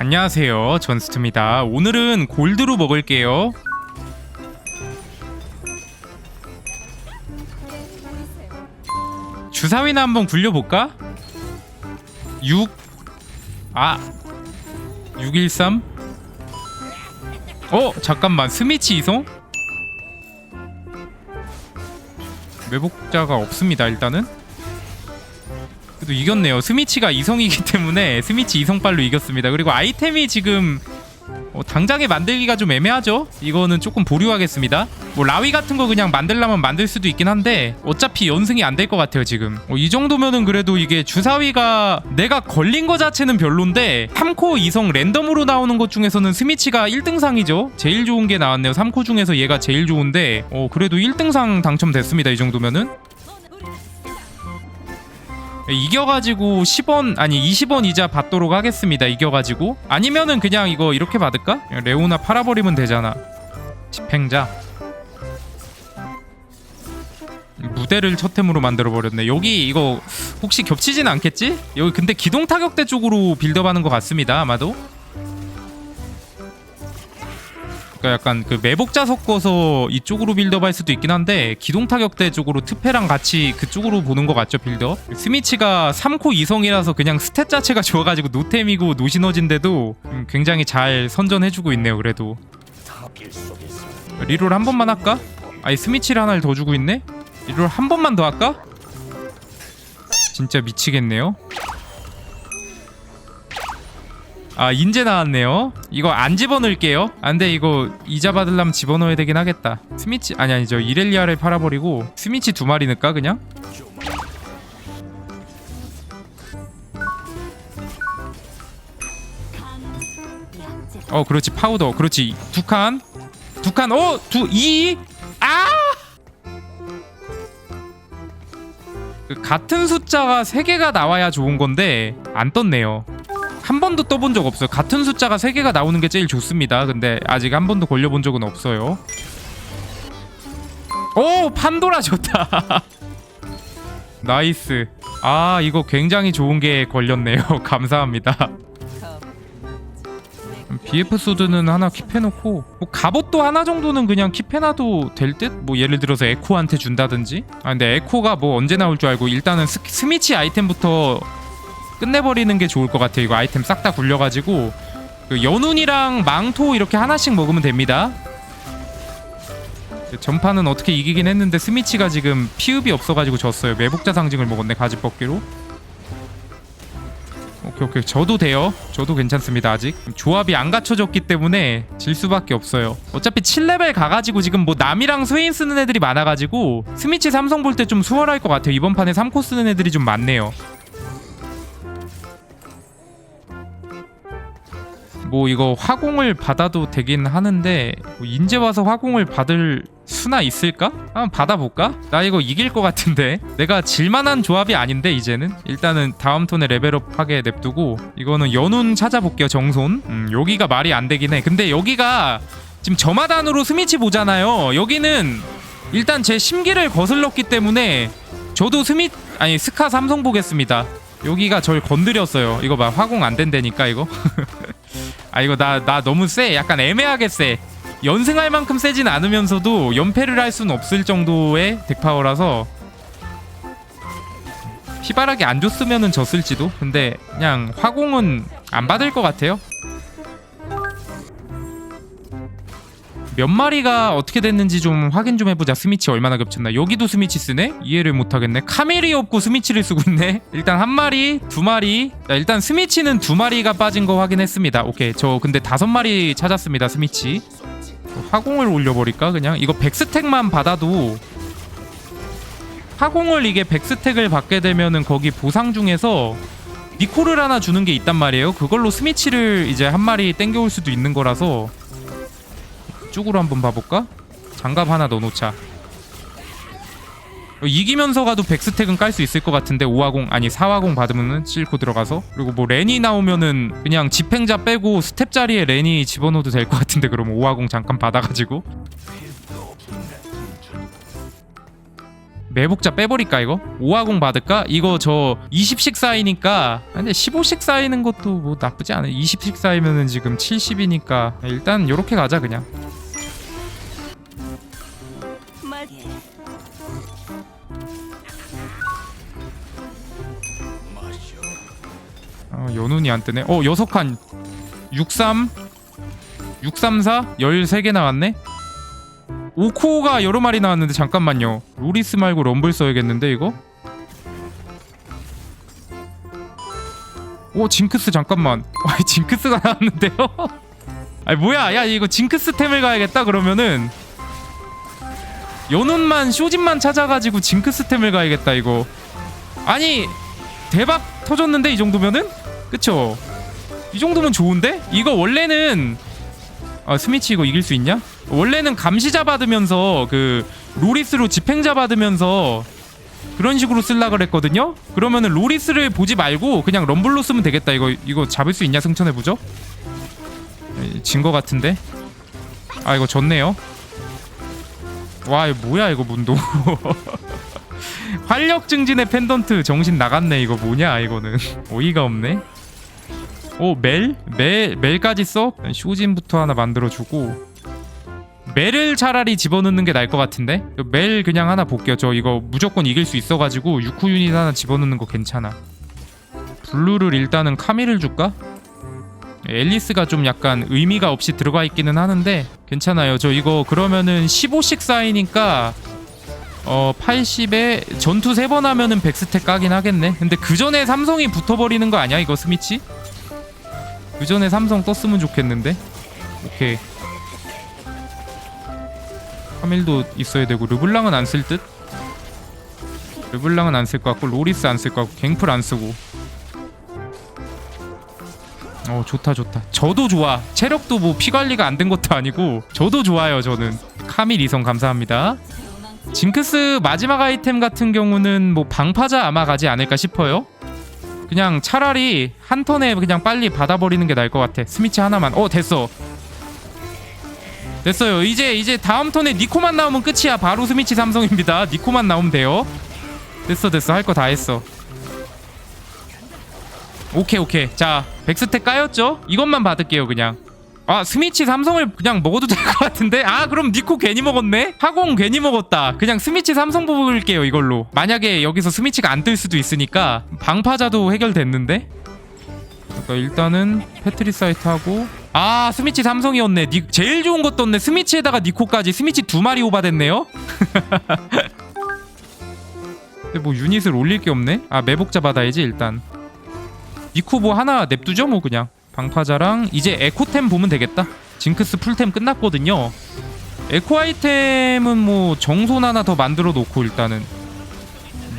안녕하세요 전스트입니다 오늘은 골드로 먹을게요 주사위나 한번 굴려볼까? 6 아 613 어? 잠깐만 스미치 이송? 매복자가 없습니다 일단은 그래도 이겼네요. 스미치가 이성이기 때문에 스미치 이성빨로 이겼습니다. 그리고 아이템이 지금 어, 당장에 만들기가 좀 애매하죠. 이거는 조금 보류하겠습니다. 뭐 라위 같은 거 그냥 만들려면 만들 수도 있긴 한데 어차피 연승이 안 될 것 같아요 지금. 어, 이 정도면은 그래도 이게 주사위가 내가 걸린 거 자체는 별론데 3코 이성 랜덤으로 나오는 것 중에서는 스미치가 1등상이죠. 제일 좋은 게 나왔네요. 3코 중에서 얘가 제일 좋은데 어, 그래도 1등상 당첨됐습니다. 이 정도면은. 이겨가지고 10원 아니 20원 이자 받도록 하겠습니다. 이겨가지고. 아니면은 그냥 이거 이렇게 받을까? 레오나 팔아버리면 되잖아. 집행자. 무대를 첫 템으로 만들어버렸네. 여기 이거 혹시 겹치진 않겠지? 여기 근데 기동 타격대 쪽으로 빌드업 하는 것 같습니다 아마도 그러니까 약간 그 매복자 섞어서 이쪽으로 빌드업 할 수도 있긴 한데 기동 타격대 쪽으로 트페랑 같이 그쪽으로 보는 것 같죠 빌드업 스미치가 3코 이성이라서 그냥 스탯 자체가 좋아가지고 노템이고 노시너진데도 음, 굉장히 잘 선전해주고 있네요 그래도 리롤 한 번만 할까? 아니 스미치를 하나를 더 주고 있네? 리롤 한 번만 더 할까? 진짜 미치겠네요 아 인제 나왔네요. 이거 안 집어넣을게요. 아 근데 이거 이자 받으려면 집어넣어야 되긴 하겠다. 스미치 아니 아니죠. 이렐리아를 팔아버리고 스미치 두 마리 넣을까 그냥? 어 그렇지. 파우더. 그렇지. 두 칸 두 칸 어 두 이 아! 그 같은 숫자가 세 개가 나와야 좋은 건데 안 떴네요. 한 번도 떠본 적 없어요. 같은 숫자가 세 개가 나오는 게 제일 좋습니다. 근데 아직 한 번도 걸려본 적은 없어요. 오 판도라 좋다. 나이스. 아 이거 굉장히 좋은 게 걸렸네요. 감사합니다. BF 소드는 하나 킵해놓고 뭐 갑옷도 하나 정도는 그냥 킵해놔도 될 듯? 뭐 예를 들어서 에코한테 준다든지 아 근데 에코가 뭐 언제 나올 줄 알고 일단은 스, 스미치 아이템부터 끝내버리는 게 좋을 것 같아요. 이거 아이템 싹 다 굴려가지고 그 연운이랑 망토 이렇게 하나씩 먹으면 됩니다. 전판은 어떻게 이기긴 했는데 스미치가 지금 피읍이 없어가지고 졌어요. 매복자 상징을 먹었네 가지벗기로. 오케이 오케이. 저도 돼요. 저도 괜찮습니다 아직. 조합이 안 갖춰졌기 때문에 질 수밖에 없어요. 어차피 7레벨 가가지고 지금 뭐 남이랑 스웨인 쓰는 애들이 많아가지고 스미치 삼성 볼 때 좀 수월할 것 같아요. 이번 판에 3코 쓰는 애들이 좀 많네요 뭐 이거 화공을 받아도 되긴 하는데 뭐 인제 와서 화공을 받을 수나 있을까? 한번 받아볼까? 나 이거 이길 것 같은데. 내가 질만한 조합이 아닌데 이제는. 일단은 다음 턴에 레벨업 하게 냅두고 이거는 연운 찾아볼게요 정손. 음, 여기가 말이 안 되긴 해. 근데 여기가 지금 저마단으로 스미치 보잖아요. 여기는 일단 제 심기를 거슬렀기 때문에 저도 스미 아니 스카 삼성 보겠습니다. 여기가 절 건드렸어요. 이거 봐 화공 안 된다니까 이거 아 이거 나 나 너무 세 약간 애매하게 세 연승할 만큼 세진 않으면서도 연패를 할 수는 없을 정도의 덱파워라서 피바라기 안 줬으면은 졌을지도. 근데 그냥 화공은 안 받을 것 같아요 몇 마리가 어떻게 됐는지 좀 확인 좀 해보자. 스미치 얼마나 겹쳤나. 여기도 스미치 쓰네? 이해를 못하겠네. 카멜이 없고 스미치를 쓰고 있네? 일단 한 마리 두 마리. 자, 일단 스미치는 두 마리가 빠진 거 확인했습니다. 오케이. 저 근데 다섯 마리 찾았습니다 스미치. 화공을 올려버릴까 그냥? 이거 백스택만 받아도 화공을 이게 백스택을 받게 되면은 거기 보상 중에서 니코를 하나 주는 게 있단 말이에요. 그걸로 스미치를 이제 한 마리 땡겨올 수도 있는 거라서 이쪽으로 한번 봐볼까? 장갑 하나 넣어놓자. 이기면서 가도 백스택은 깔 수 있을 것 같은데 5화공 아니 4화공 받으면은 찔고 들어가서. 그리고 뭐 렌이 나오면은 그냥 집행자 빼고 스텝 자리에 렌이 집어넣어도 될 것 같은데 그러면 5화공 잠깐 받아가지고. 매복자 빼버릴까 이거? 5화공 받을까? 이거 저 20씩 쌓이니까. 아, 근데 15씩 쌓이는 것도 뭐 나쁘지 않아 20씩 쌓이면은 지금 70이니까. 일단 요렇게 가자 그냥 어, 연운이 안 뜨네 어 여섯 칸 63 634 13개 나왔네 오코가 여러 마리 나왔는데 잠깐만요. 로리스 말고 럼블 써야겠는데 이거? 오 징크스 잠깐만. 와 징크스가 나왔는데요? 아니 뭐야? 야 이거 징크스 템을 가야겠다 그러면은 연운만 쇼진만 찾아가지고 징크스 템을 가야겠다 이거. 아니 대박 터졌는데 이 정도면은? 그쵸? 이 정도면 좋은데? 이거 원래는 아 스미치 이거 이길 수 있냐? 원래는 감시자 받으면서 그 로리스로 집행자 받으면서 그런 식으로 쓸라 그랬거든요. 그러면은 로리스를 보지 말고 그냥 럼블로 쓰면 되겠다. 이거 이거 잡을 수 있냐 승천해 보죠. 진 거 같은데. 아 이거 졌네요. 와 이거 뭐야 이거 문도. 활력 증진의 펜던트 정신 나갔네 이거 뭐냐 이거는 어이가 없네. 오 멜? 멜 멜까지 써? 쇼진부터 하나 만들어주고 멜을 차라리 집어넣는 게 나을 것 같은데 멜 그냥 하나 볼게요 저 이거 무조건 이길 수 있어가지고 6호 유닛 하나 집어넣는 거 괜찮아 블루를 일단은 카미를 줄까? 앨리스가 좀 약간 의미가 없이 들어가 있기는 하는데 괜찮아요 저 이거 그러면은 15씩 쌓이니까 어 80에 전투 3번 하면은 100스택 까긴 하겠네. 근데 그 전에 삼성이 붙어버리는 거 아니야 이거 스미치? 그 전에 삼성 떴으면 좋겠는데? 오케이. 카밀도 있어야 되고 르블랑은 안 쓸 듯? 르블랑은 안 쓸 것 같고 로리스 안 쓸 것 같고 갱플 안 쓰고. 어 좋다 좋다. 저도 좋아. 체력도 뭐 피 관리가 안 된 것도 아니고 저도 좋아요 저는. 카밀 이성 감사합니다 징크스 마지막 아이템 같은 경우는 뭐 방파자 아마 가지 않을까 싶어요. 그냥 차라리 한 턴에 그냥 빨리 받아버리는 게 나을 것 같아. 스미치 하나만. 어 됐어. 됐어요. 이제 이제 다음 턴에 니코만 나오면 끝이야. 바로 스미치 삼성입니다. 니코만 나오면 돼요. 됐어 됐어. 할 거 다 했어. 오케이 오케이. 자 백스택 까였죠? 이것만 받을게요 그냥 아 스미치 삼성을 그냥 먹어도 될 것 같은데? 아 그럼 니코 괜히 먹었네? 하공 괜히 먹었다. 그냥 스미치 삼성 뽑을게요 이걸로. 만약에 여기서 스미치가 안 뜰 수도 있으니까 방파자도 해결됐는데? 그러니까 일단은 패트리사이트 하고. 아 스미치 삼성이었네. 니, 제일 좋은 것 떴네. 스미치에다가 니코까지 스미치 두 마리 오바됐네요? 근데 뭐 유닛을 올릴 게 없네? 아 매복자 받아야지 일단. 니코 뭐 하나 냅두죠 뭐 그냥 방파자랑 이제 에코템 보면 되겠다. 징크스 풀템 끝났거든요. 에코 아이템은 뭐 정손 하나 더 만들어 놓고 일단은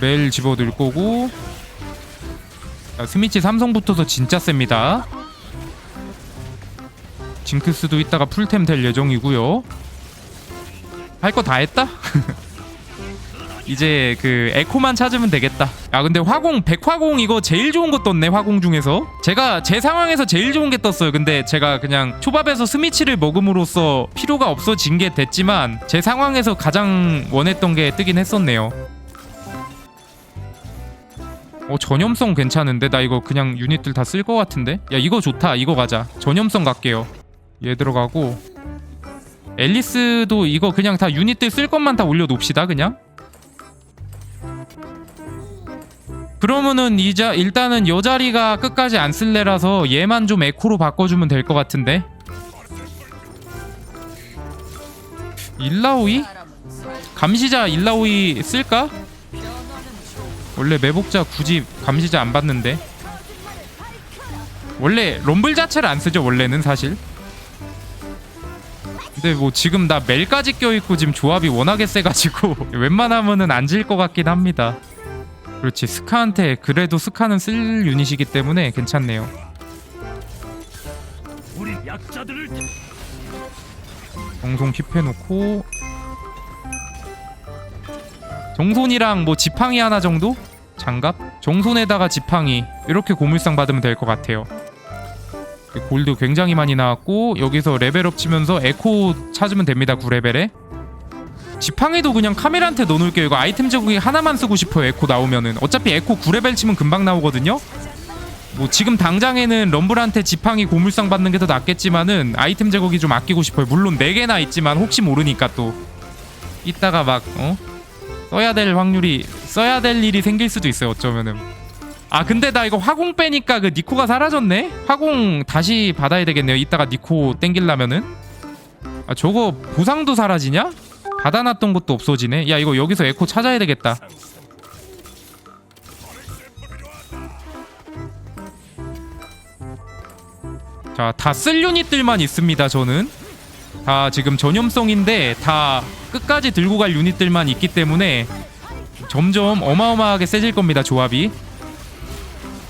멜 집어들 거고. 자, 스미치 삼성 붙어서 진짜 셉니다. 징크스도 이따가 풀템 될 예정이고요. 할 거 다 했다? 이제 그 에코만 찾으면 되겠다. 야 근데 화공 백화공 이거 제일 좋은 거 떴네 화공 중에서. 제가 제 상황에서 제일 좋은 게 떴어요. 근데 제가 그냥 초밥에서 스미치를 먹음으로써 필요가 없어진 게 됐지만 제 상황에서 가장 원했던 게 뜨긴 했었네요. 어 전염성 괜찮은데 나 이거 그냥 유닛들 다쓸것 같은데. 야 이거 좋다. 이거 가자. 전염성 갈게요. 얘 들어가고 앨리스도 이거 그냥 다 유닛들 쓸 것만 다 올려놓읍시다 그냥. 그러면은 이자 일단은 요 자리가 끝까지 안 쓸래라서 얘만 좀 에코로 바꿔주면 될 것 같은데 일라오이? 감시자 일라오이 쓸까? 원래 매복자 굳이 감시자 안 받는데 원래 럼블 자체를 안 쓰죠 원래는 사실 근데 뭐 지금 나 멜까지 껴있고 지금 조합이 워낙에 세가지고 웬만하면은 안 질 것 같긴 합니다 그렇지. 스카한테 그래도 스카는 쓸 유닛이기 때문에 괜찮네요. 우리 약자들을 정손 킵해놓고 정손이랑 뭐 지팡이 하나 정도? 장갑? 정손에다가 지팡이. 이렇게 고물상 받으면 될 것 같아요. 골드 굉장히 많이 나왔고 여기서 레벨업 치면서 에코 찾으면 됩니다 9레벨에 지팡이도 그냥 카메라한테 넣어놓을게요. 이거 아이템 제공이 하나만 쓰고 싶어요 에코 나오면은. 어차피 에코 9레벨 치면 금방 나오거든요. 뭐 지금 당장에는 럼블한테 지팡이 고물상 받는 게 더 낫겠지만은 아이템 제거기 좀 아끼고 싶어요. 물론 4개나 있지만 혹시 모르니까 또 이따가 막 어? 써야 될 확률이 써야 될 일이 생길 수도 있어요 어쩌면은. 아 근데 나 이거 화공 빼니까 그 니코가 사라졌네? 화공 다시 받아야 되겠네요. 이따가 니코 땡길라면은. 아 저거 보상도 사라지냐? 받아놨던 것도 없어지네. 야 이거 여기서 에코 찾아야 되겠다. 자다 쓸 유닛들만 있습니다 저는. 다 지금 전염성인데 다 끝까지 들고 갈 유닛들만 있기 때문에 점점 어마어마하게 세질 겁니다 조합이.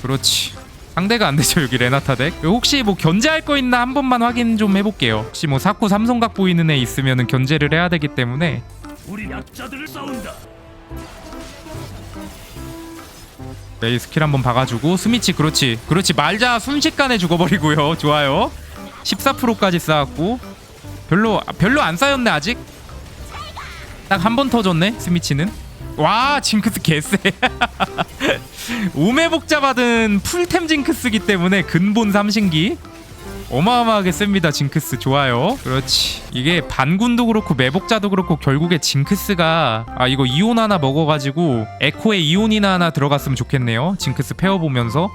그렇지 상대가 안 되죠 여기 레나타 덱. 혹시 뭐 견제할 거 있나 한 번만 확인 좀 해볼게요. 혹시 뭐 사쿠 삼성각 보이는 애 있으면은 견제를 해야 되기 때문에. 우리 약자들을 싸운다. 메이 스킬 한번 박아주고. 스미치 그렇지. 그렇지. 말자 순식간에 죽어버리고요. 좋아요. 14%까지 쌓았고. 별로 별로 안 쌓였네 아직. 딱 한 번 터졌네 스미치는 와 징크스 개쎄. 오메복자 받은 풀템 징크스기 때문에 근본 삼신기. 어마어마하게 셉니다 징크스. 좋아요. 그렇지. 이게 반군도 그렇고 매복자도 그렇고 결국에 징크스가 아 이거 이온 하나 먹어가지고 에코에 이온이나 하나 들어갔으면 좋겠네요. 징크스 페어 보면서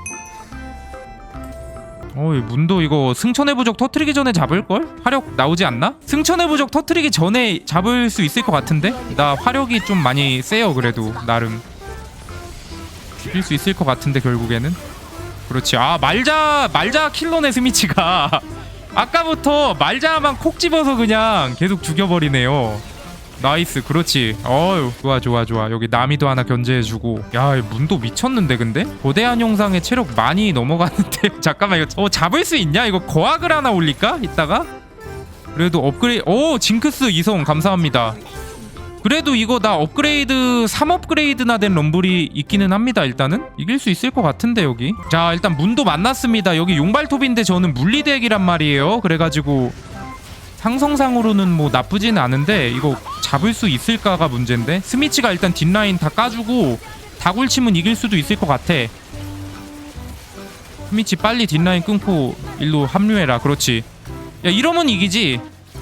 어이 문도 이거 승천의 부적 터트리기 전에 잡을걸? 화력 나오지 않나? 승천의 부적 터트리기 전에 잡을 수 있을 것 같은데? 나 화력이 좀 많이 세요 그래도 나름 죽일 수 있을 것 같은데 결국에는 그렇지 아 말자 말자 킬러네 스미치가 아까부터 말자만 콕 집어서 그냥 계속 죽여버리네요 나이스 그렇지. 어유 좋아 좋아 좋아. 여기 나미도 하나 견제해주고. 야이 문도 미쳤는데 근데? 거대한 형상에 체력 많이 넘어가는데. 잠깐만 이거 어 잡을 수 있냐? 이거 거학을 하나 올릴까? 이따가? 그래도 업그레이 오 징크스 이성 감사합니다. 그래도 이거 나 업그레이드 3 업그레이드나 된 럼블이 있기는 합니다 일단은. 이길 수 있을 것 같은데 여기. 자 일단 문도 만났습니다. 여기 용발톱인데 저는 물리덱이란 말이에요. 그래가지고 상성상으로는 뭐 나쁘진 않은데 이거 잡을 수 있을까가 문제인데 스미치가 일단 뒷라인 다 까주고 다굴 치면 이길 수도 있을 것 같아. 스미치 빨리 뒷라인 끊고 일로 합류해라. 그렇지. 야 이러면 이기지.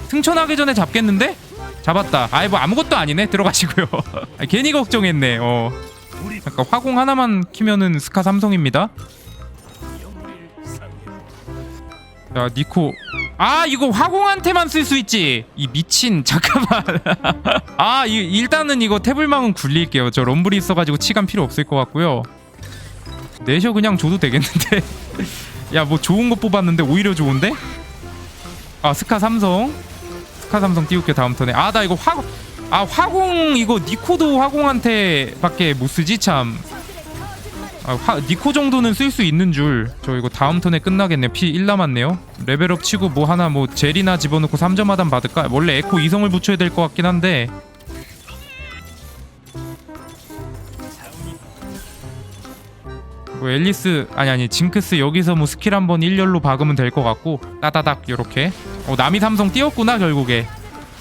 승천하기 전에 잡겠는데? 잡았다. 아이 뭐 아무것도 아니네. 들어가시고요. 아, 괜히 걱정했네. 어. 잠깐 화공 하나만 키면은 스카 삼성입니다. 자 니코 아 이거 화공한테만 쓸 수 있지. 이 미친 잠깐만. 아 이, 일단은 이거 태블망은 굴릴게요. 저 럼블이 있어가지고 치감 필요 없을 것 같고요. 내셔 그냥 줘도 되겠는데. 야 뭐 좋은 거 뽑았는데 오히려 좋은데? 아 스카 삼성. 스카 삼성 띄울게 다음 턴에. 아 나 이거 화아 화공 이거 니코도 화공한테 밖에 못 쓰지? 참 아, 화, 니코 정도는 쓸 수 있는 줄. 저 이거 다음 턴에 끝나겠네. 피 1 남았네요. 레벨업 치고 뭐 하나 뭐 젤이나 집어넣고 3점 하단 받을까? 원래 에코 이성을 붙여야 될 것 같긴 한데. 뭐 앨리스 아니 아니 징크스 여기서 뭐 스킬 한번 일렬로 박으면 될 것 같고 따다닥 요렇게 어 남이 삼성 띄었구나 결국에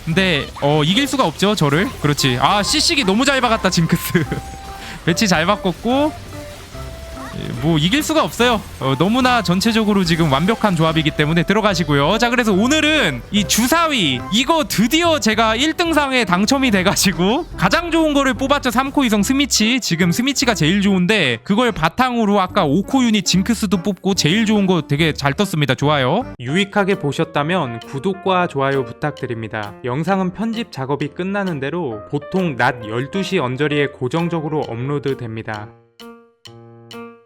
근데 어 이길 수가 없죠 저를 그렇지 아 CC기 너무 잘 박았다 징크스 배치 잘 바꿨고 예, 뭐 이길 수가 없어요. 어, 너무나 전체적으로 지금 완벽한 조합이기 때문에 들어가시고요. 자, 그래서 오늘은 이 주사위 이거 드디어 제가 1등상에 당첨이 돼가지고 가장 좋은 거를 뽑았죠. 3코 이성 스미치. 지금 스미치가 제일 좋은데 그걸 바탕으로 아까 5코 유닛 징크스도 뽑고 제일 좋은 거 되게 잘 떴습니다. 좋아요. 유익하게 보셨다면 구독과 좋아요 부탁드립니다. 영상은 편집 작업이 끝나는 대로 보통 낮 12시 언저리에 고정적으로 업로드 됩니다.